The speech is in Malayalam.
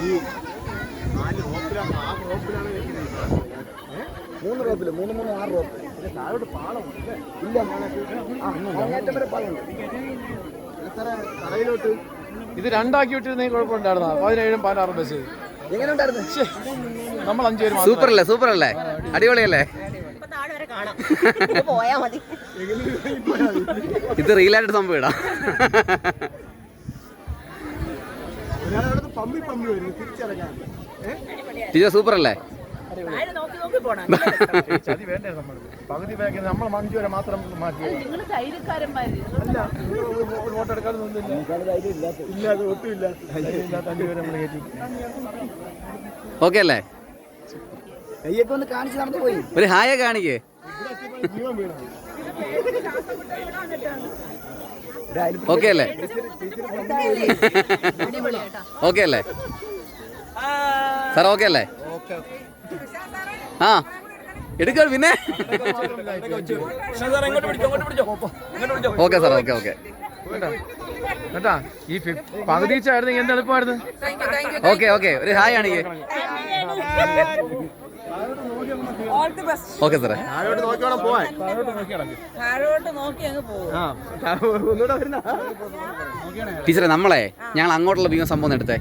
ഈ നാല് റോപ്പിലാണ് ആ റോപ്പിലാണ് മൂന്ന് റോപ്പിൽ മൂന്ന് മൂന്ന് ആറ് റോപ്പ് പിന്നെ താഴോട്ട് പാളമുണ്ട് ഇല്ല അങ്ങേറ്റം വരെ പാളമുണ്ട് കടയിലോട്ട് ഇത് രണ്ടാക്കി വിട്ടിരുന്നെങ്കിൽ കുഴപ്പമുണ്ടായിരുന്ന? പതിനേഴും പതിനാറും ബസ് എങ്ങനെ ഉണ്ടായിരുന്നു നമ്മൾ അഞ്ചു പേര് സൂപ്പർ അല്ലേ സൂപ്പർ അല്ലേ അടിപൊളിയല്ലേ? ഇപ്പൊ താഴെ വരെ കാണാം ഇത് പോയാ മതി. ഇത് റിയലായിട്ട് സംഭവം ഇടാം. വരുന്നു. തിരിച്ചിറങ്ങാൻ ടീച്ചർ സൂപ്പർ അല്ലേ താഴെ നോക്കി നോക്കി പോണം? ചതി വേണ്ടേ നമ്മൾ പകുതി നമ്മൾ വരെ മാത്രം മാറ്റി വോട്ട് എടുക്കാതെ ഇല്ല അഞ്ചു വരെ നമ്മൾ കയറ്റി. ഓക്കെ അല്ലേ കയ്യൊക്കെ ഒന്ന് കാണിച്ച് നടന്നു പോയി. ഒരു ഹായ കാണിക്കേ. ജീവൻ വീണു ഓക്കെ അല്ലേ? ഓക്കെ അല്ലേ? സാർ ഓക്കെ അല്ലേ? ആ എടുക്ക പിന്നെ. ഓക്കെ സാർ ഓക്കെ ഓക്കെ കേട്ടാ ഈ പകുതി വെച്ചായിരുന്നെങ്കിൽ എന്ത് എളുപ്പമായിരുന്നു. ഓക്കെ ഓക്കെ ഒരു ഹായ് കാണിക്കേ ഓക്കെ സാറേ താഴോട്ട് നോക്കി വേണം പോവാൻ. താഴോട്ട് നോക്കി അങ്ങ് പോകും ടീച്ചറെ നമ്മളെ ഞങ്ങൾ അങ്ങോട്ടുള്ള ബീമ സംഭവം എടുത്തേ.